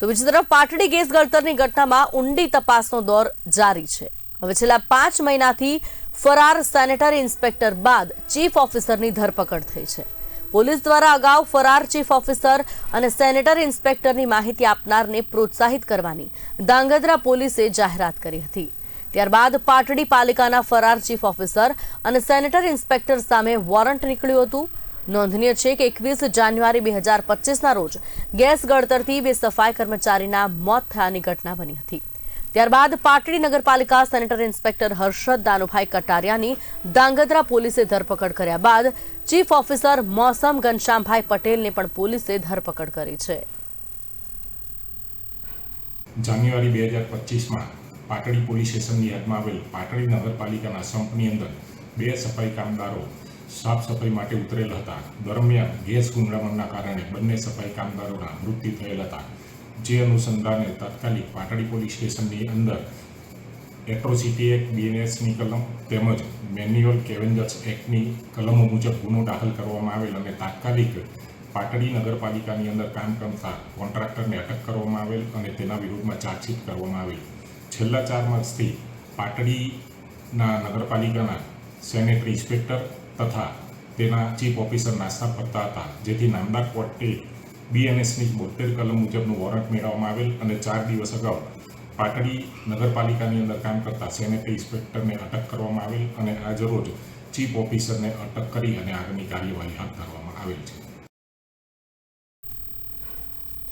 તો બીજી તરફ પાટડી ગેસ ગળતરની ઘટનામાં ઊંડી તપાસનો દોર જારી છે. હવે છેલ્લા પાંચ મહિનાથી ફરાર સેનેટરી ઇન્સ્પેક્ટર બાદ ચીફ ઓફિસરની ધરપકડ થઈ છે. પોલીસ દ્વારા અગાઉ ફરાર ચીફ ઓફિસર અને સેનેટરી ઇન્સ્પેક્ટરની માહિતી આપનારને પ્રોત્સાહિત કરવાની ધાંગધ્રા પોલીસે જાહેરાત કરી હતી. ત્યારબાદ પાટડી પાલિકાના ફરાર ચીફ ઓફિસર અને સેનેટરી ઇન્સ્પેક્ટર સામે વોરંટ નીકળ્યું હતું. નોંધનીય છે કે એકવીસ જાન્યુઆરી બે હજાર પચીસના રોજ ગેસ ગળતરથી બે સફાઈ કર્મચારીના મોત થયાની ઘટના બની હતી. ત્યારબાદ પાટડી નગરપાલિકા સેનેટરી ઇન્સ્પેક્ટર હર્ષદ દાનુભાઈ કટારિયાની દાંગધ્રા પોલીસે ધરપકડ કર્યા બાદ ચીફ ઓફિસર મોસમ ઘનશ્યામભાઈ પટેલને પણ પોલીસે ધરપકડ કરી છે. જાન્યુઆરી બે હજાર પચીસમાં પાટડી પોલીસ સ્ટેશનની યાદમાં આવેલ પાટડી નગરપાલિકાના સંપની અંદર બે સફાઈ કામદારો સાફ સફાઈ માટે ઉતરેલ હતા. દરમિયાન ગેસ ગુંગળામણના કારણે બંને સફાઈ કામદારોના મૃત્યુ થયેલ હતા. જે અનુસંધાને તાત્કાલિક પાટડી પોલીસ સ્ટેશનની અંદર એટ્રોસિટી એક્ટ બીએનએસની કલમ તેમજ મેન્યુઅલ કેવેન્જર્સ એક્ટની કલમો મુજબ ગુનો દાખલ કરવામાં આવેલ અને તાત્કાલિક પાટડી નગરપાલિકાની અંદર કામ કરતા કોન્ટ્રાક્ટરને અટક કરવામાં આવેલ અને તેના વિરુદ્ધમાં ચાર્જશીટ કરવામાં આવેલ. છેલ્લા ચાર માસથી પાટડીના નગરપાલિકાના સેનેટરી ઇન્સ્પેક્ટર તથા તેના ચીફ ઓફિસર નાસ્તા ફરતા હતા, જેથી નામદાર કોર્ટે બીએનએસની બોતેર કલમ મુજબનું વોરંટ મેળવવામાં આવેલ અને ચાર દિવસ અગાઉ પાટડી નગરપાલિકાની અંદર કામ કરતા સેનેટરી ઇન્સ્પેક્ટરને અટક કરવામાં આવેલ અને આજરોજ ચીફ ઓફિસરને અટક કરી અને આગળની કાર્યવાહી હાથ ધરવામાં આવેલ છે.